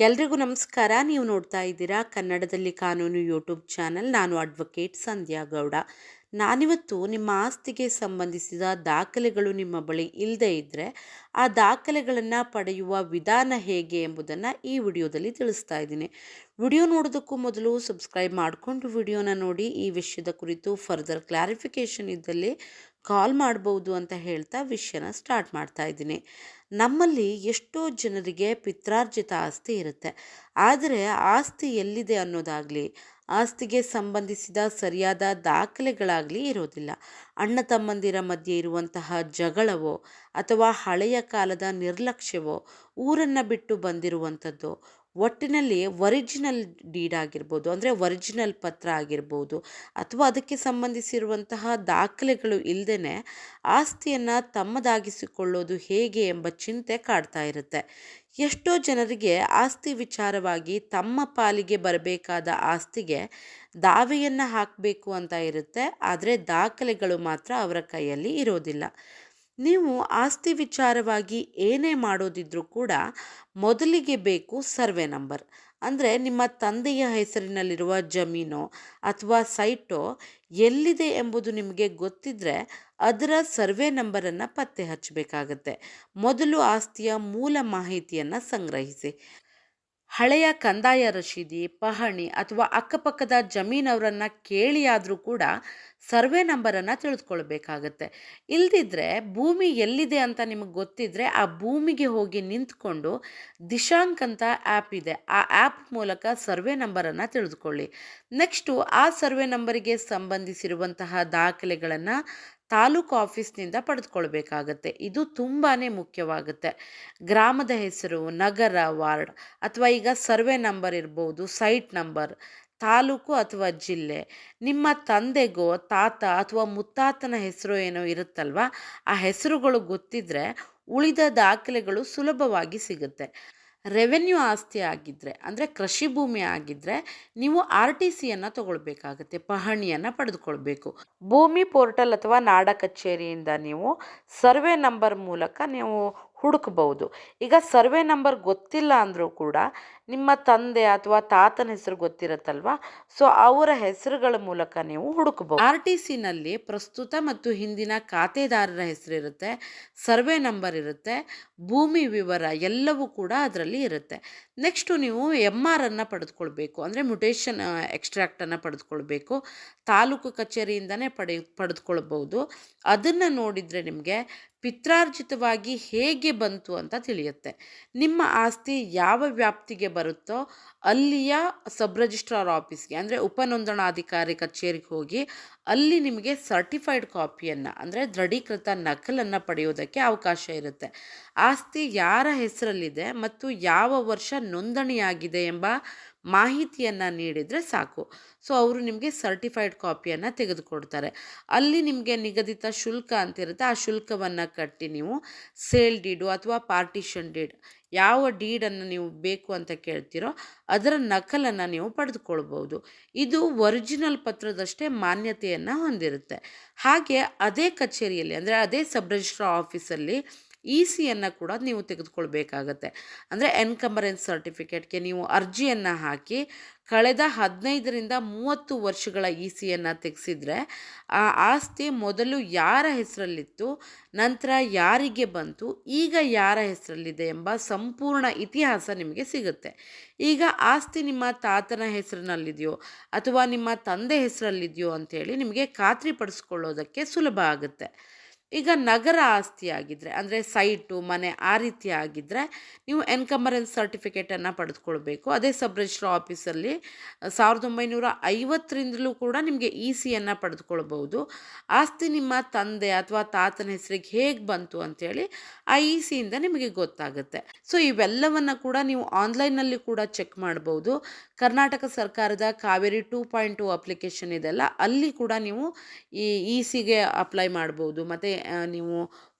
ಎಲ್ರಿಗೂ ನಮಸ್ಕಾರ. ನೀವು ನೋಡ್ತಾ ಇದ್ದೀರಾ ಕನ್ನಡದಲ್ಲಿ ಕಾನೂನು ಯೂಟ್ಯೂಬ್ ಚಾನಲ್. ನಾನು ಅಡ್ವೊಕೇಟ್ ಸಂಧ್ಯಾ ಗೌಡ. ನಾನಿವತ್ತು ನಿಮ್ಮ ಆಸ್ತಿಗೆ ಸಂಬಂಧಿಸಿದ ದಾಖಲೆಗಳು ನಿಮ್ಮ ಬಳಿ ಇಲ್ಲದೇ ಇದ್ದರೆ ಆ ದಾಖಲೆಗಳನ್ನು ಪಡೆಯುವ ವಿಧಾನ ಹೇಗೆ ಎಂಬುದನ್ನು ಈ ವಿಡಿಯೋದಲ್ಲಿ ತಿಳಿಸ್ತಾ ಇದ್ದೀನಿ. ವಿಡಿಯೋ ನೋಡೋದಕ್ಕೂ ಮೊದಲು ಸಬ್ಸ್ಕ್ರೈಬ್ ಮಾಡಿಕೊಂಡು ವಿಡಿಯೋನ ನೋಡಿ. ಈ ವಿಷಯದ ಕುರಿತು ಫರ್ದರ್ ಕ್ಲಾರಿಫಿಕೇಷನ್ ಇದ್ದಲ್ಲಿ ಕಾಲ್ ಮಾಡ್ಬೋದು ಅಂತ ಹೇಳ್ತಾ ವಿಷಯನ ಸ್ಟಾರ್ಟ್ ಮಾಡ್ತಾ ಇದ್ದೀನಿ. ನಮ್ಮಲ್ಲಿ ಎಷ್ಟೋ ಜನರಿಗೆ ಪಿತ್ರಾರ್ಜಿತ ಆಸ್ತಿ ಇರುತ್ತೆ. ಆದರೆ ಆಸ್ತಿ ಎಲ್ಲಿದೆ ಅನ್ನೋದಾಗಲಿ, ಆಸ್ತಿಗೆ ಸಂಬಂಧಿಸಿದ ಸರಿಯಾದ ದಾಖಲೆಗಳಾಗಲಿ ಇರೋದಿಲ್ಲ. ಅಣ್ಣ ತಮ್ಮಂದಿರ ಮಧ್ಯೆ ಇರುವಂತಹ ಜಗಳವೋ ಅಥವಾ ಹಳೆಯ ಕಾಲದ ನಿರ್ಲಕ್ಷ್ಯವೋ ಊರನ್ನು ಬಿಟ್ಟು ಬಂದಿರುವಂಥದ್ದು ಒಟ್ಟಿನಲ್ಲಿ ಒರಿಜಿನಲ್ ಡೀಡ್ ಆಗಿರ್ಬೋದು, ಅಂದರೆ ಒರಿಜಿನಲ್ ಪತ್ರ ಆಗಿರ್ಬೋದು, ಅಥವಾ ಅದಕ್ಕೆ ಸಂಬಂಧಿಸಿರುವಂತಹ ದಾಖಲೆಗಳು ಇಲ್ಲದೇ ಆಸ್ತಿಯನ್ನು ತಮ್ಮದಾಗಿಸಿಕೊಳ್ಳೋದು ಹೇಗೆ ಎಂಬ ಚಿಂತೆ ಕಾಡ್ತಾ ಇರುತ್ತೆ. ಎಷ್ಟೋ ಜನರಿಗೆ ಆಸ್ತಿ ವಿಚಾರವಾಗಿ ತಮ್ಮ ಪಾಲಿಗೆ ಬರಬೇಕಾದ ಆಸ್ತಿಗೆ ದಾವೆಯನ್ನು ಹಾಕಬೇಕು ಅಂತ ಇರುತ್ತೆ, ಆದರೆ ದಾಖಲೆಗಳು ಮಾತ್ರ ಅವರ ಕೈಯಲ್ಲಿ ಇರೋದಿಲ್ಲ. ನೀವು ಆಸ್ತಿ ವಿಚಾರವಾಗಿ ಏನೇ ಮಾಡೋದಿದ್ರೂ ಕೂಡ ಮೊದಲಿಗೆ ಬೇಕು ಸರ್ವೆ ನಂಬರ್. ಅಂದರೆ ನಿಮ್ಮ ತಂದೆಯ ಹೆಸರಿನಲ್ಲಿರುವ ಜಮೀನು ಅಥವಾ ಸೈಟೋ ಎಲ್ಲಿದೆ ಎಂಬುದು ನಿಮಗೆ ಗೊತ್ತಿದ್ದರೆ ಅದರ ಸರ್ವೆ ನಂಬರನ್ನು ಪತ್ತೆ ಹಚ್ಚಬೇಕಾಗತ್ತೆ. ಮೊದಲು ಆಸ್ತಿಯ ಮೂಲ ಮಾಹಿತಿಯನ್ನು ಸಂಗ್ರಹಿಸಿ. ಹಳೆಯ ಕಂದಾಯ ರಶೀದಿ, ಪಹಣಿ ಅಥವಾ ಅಕ್ಕಪಕ್ಕದ ಜಮೀನವರನ್ನು ಕೇಳಿಯಾದರೂ ಕೂಡ ಸರ್ವೆ ನಂಬರನ್ನು ತಿಳಿದುಕೊಳ್ಬೇಕಾಗತ್ತೆ. ಇಲ್ದಿದ್ರೆ ಭೂಮಿ ಎಲ್ಲಿದೆ ಅಂತ ನಿಮಗೆ ಗೊತ್ತಿದ್ದರೆ ಆ ಭೂಮಿಗೆ ಹೋಗಿ ನಿಂತ್ಕೊಂಡು ದಿಶಾಂಕ್ ಅಂತ ಆ್ಯಪ್ ಇದೆ. ಆ ಆ್ಯಪ್ ಮೂಲಕ ಸರ್ವೆ ನಂಬರನ್ನು ತಿಳಿದುಕೊಳ್ಳಿ. ನೆಕ್ಸ್ಟು ಆ ಸರ್ವೆ ನಂಬರಿಗೆ ಸಂಬಂಧಿಸಿರುವಂತಹ ದಾಖಲೆಗಳನ್ನು ತಾಲೂಕು ಆಫೀಸ್ನಿಂದ ಪಡೆದುಕೊಳ್ಬೇಕಾಗತ್ತೆ. ಇದು ತುಂಬಾ ಮುಖ್ಯವಾಗುತ್ತೆ. ಗ್ರಾಮದ ಹೆಸರು, ನಗರ, ವಾರ್ಡ್ ಅಥವಾ ಈಗ ಸರ್ವೆ ನಂಬರ್ ಇರ್ಬೋದು, ಸೈಟ್ ನಂಬರ್, ತಾಲೂಕು ಅಥವಾ ಜಿಲ್ಲೆ, ನಿಮ್ಮ ತಂದೆಗೋ, ತಾತ ಅಥವಾ ಮುತ್ತಾತನ ಹೆಸರು ಏನೋ ಇರುತ್ತಲ್ವ, ಆ ಹೆಸರುಗಳು ಗೊತ್ತಿದ್ದರೆ ಉಳಿದ ದಾಖಲೆಗಳು ಸುಲಭವಾಗಿ ಸಿಗುತ್ತೆ. ರೆವೆನ್ಯೂ ಆಸ್ತಿ ಆಗಿದ್ದರೆ ಅಂದರೆ ಕೃಷಿ ಭೂಮಿ ಆಗಿದ್ದರೆ ನೀವು ಆರ್ ಟಿ ಸಿಯನ್ನು ತಗೊಳ್ಬೇಕಾಗತ್ತೆ, ಪಹಣಿಯನ್ನು ಪಡೆದುಕೊಳ್ಬೇಕು. ಭೂಮಿ ಪೋರ್ಟಲ್ ಅಥವಾ ನಾಡ ಕಚೇರಿಯಿಂದ ನೀವು ಸರ್ವೆ ನಂಬರ್ ಮೂಲಕ ನೀವು ಹುಡುಕಬಹುದು. ಈಗ ಸರ್ವೆ ನಂಬರ್ ಗೊತ್ತಿಲ್ಲ ಅಂದರೂ ಕೂಡ ನಿಮ್ಮ ತಂದೆ ಅಥವಾ ತಾತನ ಹೆಸರು ಗೊತ್ತಿರುತ್ತಲ್ವ? ಸೊ ಅವರ ಹೆಸರುಗಳ ಮೂಲಕ ನೀವು ಹುಡುಕಬಹುದು. ಆರ್ ಟಿ ಸಿನಲ್ಲಿ ಪ್ರಸ್ತುತ ಮತ್ತು ಹಿಂದಿನ ಖಾತೆದಾರರ ಹೆಸರಿರುತ್ತೆ ಸರ್ವೆ ನಂಬರ್ ಇರುತ್ತೆ, ಭೂಮಿ ವಿವರ ಎಲ್ಲವೂ ಕೂಡ ಅದರಲ್ಲಿ ಇರುತ್ತೆ. ನೆಕ್ಸ್ಟು ನೀವು ಎಂ ಆರ್ ಅನ್ನು ಪಡೆದುಕೊಳ್ಬೇಕು. ಅಂದರೆ ಮ್ಯುಟೇಷನ್ ಎಕ್ಸ್ಟ್ರಾಕ್ಟನ್ನು ಪಡೆದುಕೊಳ್ಬೇಕು. ತಾಲೂಕು ಕಚೇರಿಯಿಂದನೇ ಪಡೆ ಪಡೆದುಕೊಳ್ಬೋದು ಅದನ್ನು ನೋಡಿದರೆ ನಿಮಗೆ ಪಿತ್ರಾರ್ಜಿತವಾಗಿ ಹೇಗೆ ಬಂತು ಅಂತ ತಿಳಿಯುತ್ತೆ. ನಿಮ್ಮ ಆಸ್ತಿ ಯಾವ ವ್ಯಾಪ್ತಿಗೆ ಬರುತ್ತೋ ಅಲ್ಲಿಯ ಸಬ್ ರಿಜಿಸ್ಟ್ರಾರ್ ಆಫೀಸ್ಗೆ, ಅಂದರೆ ಉಪನೋಂದಣಾಧಿಕಾರಿ ಕಚೇರಿಗೆ ಹೋಗಿ ಅಲ್ಲಿ ನಿಮಗೆ ಸರ್ಟಿಫೈಡ್ ಕಾಪಿಯನ್ನು, ಅಂದರೆ ದೃಢೀಕೃತ ನಕಲನ್ನು ಪಡೆಯೋದಕ್ಕೆ ಅವಕಾಶ ಇರುತ್ತೆ. ಆಸ್ತಿ ಯಾರ ಹೆಸರಲ್ಲಿದೆ ಮತ್ತು ಯಾವ ವರ್ಷ ನೋಂದಣಿಯಾಗಿದೆ ಎಂಬ ಮಾಹಿತಿಯನ್ನು ನೀಡಿದರೆ ಸಾಕು. ಸೊ, ಅವರು ನಿಮಗೆ ಸರ್ಟಿಫೈಡ್ ಕಾಪಿಯನ್ನು ತೆಗೆದುಕೊಡ್ತಾರೆ. ಅಲ್ಲಿ ನಿಮಗೆ ನಿಗದಿತ ಶುಲ್ಕ ಅಂತಿರುತ್ತೆ. ಆ ಶುಲ್ಕವನ್ನು ಕಟ್ಟಿ ನೀವು ಸೇಲ್ ಡೀಡು ಅಥವಾ ಪಾರ್ಟಿಷನ್ ಡೀಡ್ ಯಾವ ಡೀಡನ್ನು ನೀವು ಬೇಕು ಅಂತ ಕೇಳ್ತೀರೋ ಅದರ ನಕಲನ್ನು ನೀವು ಪಡೆದುಕೊಳ್ಬೋದು. ಇದು ಒರಿಜಿನಲ್ ಪತ್ರದಷ್ಟೇ ಮಾನ್ಯತೆಯನ್ನು ಹೊಂದಿರುತ್ತೆ. ಹಾಗೆ ಅದೇ ಕಚೇರಿಯಲ್ಲಿ, ಅಂದರೆ ಅದೇ ಸಬ್ ರಿಜಿಸ್ಟ್ರಾರ್ ಆಫೀಸಲ್ಲಿ ಇ ಸಿಯನ್ನು ಕೂಡ ನೀವು ತೆಗೆದುಕೊಳ್ಬೇಕಾಗತ್ತೆ. ಅಂದರೆ ಎನ್ಕಂಬರೆನ್ಸ್ ಸರ್ಟಿಫಿಕೇಟ್ಗೆ ನೀವು ಅರ್ಜಿಯನ್ನು ಹಾಕಿ ಕಳೆದ ಹದಿನೈದರಿಂದ ಮೂವತ್ತು ವರ್ಷಗಳ ಇ ಸಿಯನ್ನು ತೆಗೆಸಿದ್ರೆ ಆ ಆಸ್ತಿ ಮೊದಲು ಯಾರ ಹೆಸರಲ್ಲಿತ್ತು, ನಂತರ ಯಾರಿಗೆ ಬಂತು, ಈಗ ಯಾರ ಹೆಸರಲ್ಲಿದೆ ಎಂಬ ಸಂಪೂರ್ಣ ಇತಿಹಾಸ ನಿಮಗೆ ಸಿಗುತ್ತೆ. ಈಗ ಆಸ್ತಿ ನಿಮ್ಮ ತಾತನ ಹೆಸರಿನಲ್ಲಿದೆಯೋ ಅಥವಾ ನಿಮ್ಮ ತಂದೆ ಹೆಸರಲ್ಲಿದೆಯೋ ಅಂಥೇಳಿ ನಿಮಗೆ ಖಾತ್ರಿಪಡಿಸ್ಕೊಳ್ಳೋದಕ್ಕೆ ಸುಲಭ ಆಗುತ್ತೆ. ಈಗ ನಗರ ಆಸ್ತಿ ಆಗಿದ್ದರೆ ಅಂದರೆ ಸೈಟು, ಮನೆ ಆ ರೀತಿ ಆಗಿದ್ದರೆ ನೀವು ಎನ್ಕಂಬರೆನ್ಸ್ ಸರ್ಟಿಫಿಕೇಟನ್ನು ಪಡೆದುಕೊಳ್ಬೇಕು. ಅದೇ ಸಬ್ ರಿಜಿಸ್ಟ್ರಾರ್ ಆಫೀಸಲ್ಲಿ ಸಾವಿರದ ಒಂಬೈನೂರ ಐವತ್ತರಿಂದಲೂ ಕೂಡ ನಿಮಗೆ ಇ ಸಿಯನ್ನು ಪಡೆದುಕೊಳ್ಬೋದು ಆಸ್ತಿ ನಿಮ್ಮ ತಂದೆ ಅಥವಾ ತಾತನ ಹೆಸರಿಗೆ ಹೇಗೆ ಬಂತು ಅಂಥೇಳಿ ಆ ಇ ಸಿಯಿಂದ ನಿಮಗೆ ಗೊತ್ತಾಗುತ್ತೆ. ಸೊ, ಇವೆಲ್ಲವನ್ನು ಕೂಡ ನೀವು ಆನ್ಲೈನಲ್ಲಿ ಕೂಡ ಚೆಕ್ ಮಾಡ್ಬೋದು. ಕರ್ನಾಟಕ ಸರ್ಕಾರದ Kaveri two point two application ಇದೆಲ್ಲ, ಅಲ್ಲಿ ಕೂಡ ನೀವು ಈ ಇ ಸಿಗೆ ಅಪ್ಲೈ ಮಾಡ್ಬೋದು. ಮತ್ತು ನೀವು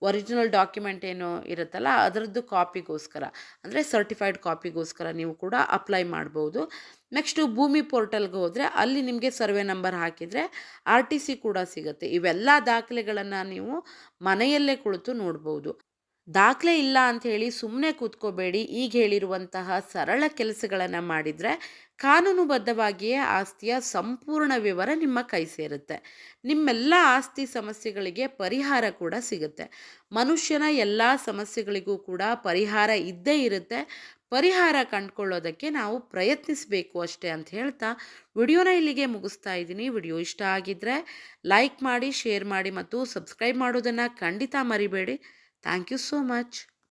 ಒರಿಜಿನಲ್ ಡಾಕ್ಯುಮೆಂಟ್ ಏನು ಇರುತ್ತಲ್ಲ, ಅದರದ್ದು ಕಾಪಿಗೋಸ್ಕರ ಅಂದರೆ ಸರ್ಟಿಫೈಡ್ ಕಾಪಿಗೋಸ್ಕರ ನೀವು ಕೂಡ ಅಪ್ಲೈ ಮಾಡ್ಬೋದು. ನೆಕ್ಸ್ಟು ಭೂಮಿ ಪೋರ್ಟಲ್ಗೆ ಹೋದರೆ ಅಲ್ಲಿ ನಿಮಗೆ ಸರ್ವೆ ನಂಬರ್ ಹಾಕಿದರೆ ಆರ್ ಕೂಡ ಸಿಗುತ್ತೆ. ಇವೆಲ್ಲ ದಾಖಲೆಗಳನ್ನು ನೀವು ಮನೆಯಲ್ಲೇ ಕುಳಿತು ನೋಡ್ಬೋದು. ದಾಖಲೆ ಇಲ್ಲ ಅಂತ ಹೇಳಿ ಸುಮ್ಮನೆ ಕೂತ್ಕೋಬೇಡಿ. ಈಗ ಹೇಳಿರುವಂತಹ ಸರಳ ಕೆಲಸಗಳನ್ನು ಮಾಡಿದರೆ ಕಾನೂನುಬದ್ಧವಾಗಿಯೇ ಆಸ್ತಿಯ ಸಂಪೂರ್ಣ ವಿವರ ನಿಮ್ಮ ಕೈ ಸೇರುತ್ತೆ. ನಿಮ್ಮೆಲ್ಲ ಆಸ್ತಿ ಸಮಸ್ಯೆಗಳಿಗೆ ಪರಿಹಾರ ಕೂಡ ಸಿಗುತ್ತೆ. ಮನುಷ್ಯನ ಎಲ್ಲ ಸಮಸ್ಯೆಗಳಿಗೂ ಕೂಡ ಪರಿಹಾರ ಇದ್ದೇ ಇರುತ್ತೆ. ಪರಿಹಾರ ಕಂಡುಕೊಳ್ಳೋದಕ್ಕೆ ನಾವು ಪ್ರಯತ್ನಿಸಬೇಕು ಅಷ್ಟೇ ಅಂತ ಹೇಳ್ತಾ ವಿಡಿಯೋನ ಇಲ್ಲಿಗೆ ಮುಗಿಸ್ತಾ ಇದ್ದೀನಿ. ವಿಡಿಯೋ ಇಷ್ಟ ಆಗಿದ್ದರೆ ಲೈಕ್ ಮಾಡಿ, ಶೇರ್ ಮಾಡಿ ಮತ್ತು ಸಬ್ಸ್ಕ್ರೈಬ್ ಮಾಡೋದನ್ನು ಖಂಡಿತ ಮರಿಬೇಡಿ. Thank you so much.